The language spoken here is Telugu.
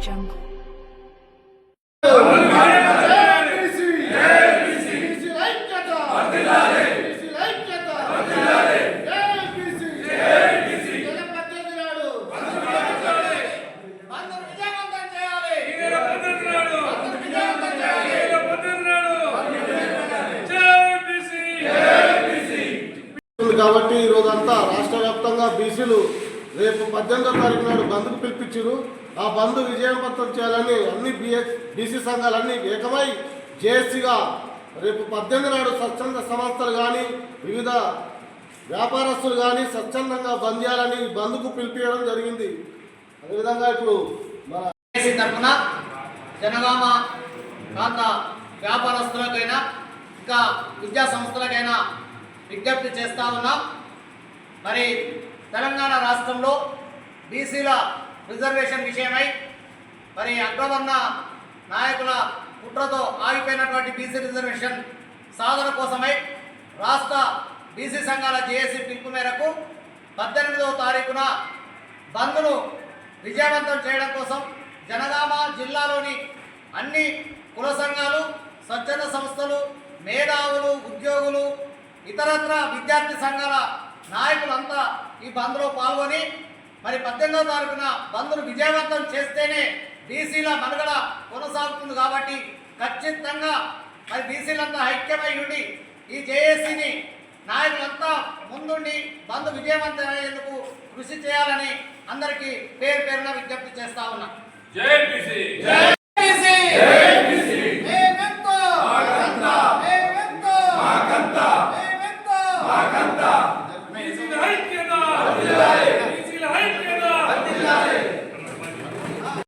jungle. కాబట్టి ఈరోజంతా రాష్ట్ర వ్యాప్తంగా బీసీలు రేపు పద్దెనిమిదో తారీఖు నాడు బంద్కు పిలిపించారు ఆ బంద్ విజయవంతం చేయాలని అన్ని బిఎస్ బీసీ సంఘాలన్నీ ఏకమై జేఏసీగా రేపు పద్దెనిమిది నాడు స్వచ్ఛంద సంస్థలు కానీ వివిధ వ్యాపారస్తులు కానీ స్వచ్ఛందంగా బంద్ చేయాలని బంద్కు పిలిపించడం జరిగింది. అదేవిధంగా ఇప్పుడు మన తరఫున జనగామ ప్రాంత వ్యాపారస్తులకైనా ఇంకా విద్యా సంస్థలకైనా విజ్ఞప్తి చేస్తా ఉన్నాం. మరి తెలంగాణ రాష్ట్రంలో బీసీల రిజర్వేషన్ విషయమై మరి అగ్రవర్ణ నాయకుల కుట్రతో ఆగిపోయినటువంటి బీసీ రిజర్వేషన్ సాధన కోసమై రాష్ట్ర బీసీ సంఘాల జేఏసీ పిలుపు మేరకు పద్దెనిమిదవ తారీఖున బంద్ను విజయవంతం చేయడం కోసం జనగామ జిల్లాలోని అన్ని కుల సంఘాలు స్వచ్ఛంద సంస్థలు మేధావులు ఉద్యోగులు ఇతరత్ర విద్యార్థి సంఘాల నాయకులంతా ఈ బంద్లో పాల్గొని మరి పద్దెనిమిదో తారీఖున బంద్ను విజయవంతం చేస్తేనే బీసీల మనుగడ కొనసాగుతుంది కాబట్టి ఖచ్చితంగా మరి బీసీలంతా ఐక్యమై ఉండి ఈ జేఏసీని నాయకులంతా ముందుండి బంద్ విజయవంతం అయ్యేందుకు కృషి చేయాలని అందరికీ పేరు పేరున విజ్ఞప్తి చేస్తా ఉన్నా. జై